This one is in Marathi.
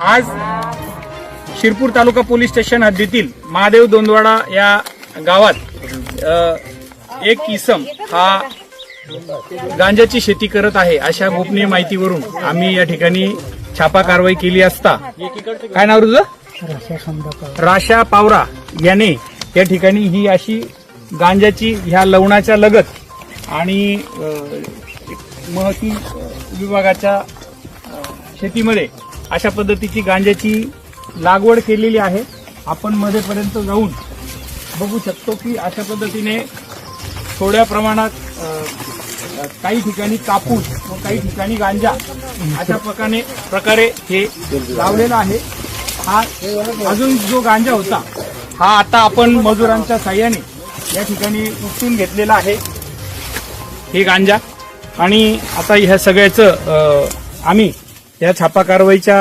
आज शिरपूर तालुका पोलीस स्टेशन हद्दीतील महादेव दोंदवाडा या गावात एक इसम हा गांजाची शेती करत आहे अशा गोपनीय माहितीवरून आम्ही या ठिकाणी छापा कारवाई केली असता. काय नाव तुझं? राशा पावरा याने या ठिकाणी ही अशी गांजाची ह्या लवणाच्या लगत आणि महसूल विभागाच्या शेतीमध्ये अशा पद्धतीची गांजाची लागवड केलेली आहे. आपण मध्येपर्यंत जाऊन बघू शकतो की अशा पद्धतीने थोड्या प्रमाणात काही ठिकाणी कापूस व काही ठिकाणी गांजा अशा प्रकारे प्रकारे हे लावलेलं आहे. हा अजून जो गांजा होता हा आता आपण मजुरांच्या साह्याने या ठिकाणी उपटून घेतलेला आहे. हे गांजा. आणि आता ह्या सगळ्याचं आम्ही या छापा कारवाईच्या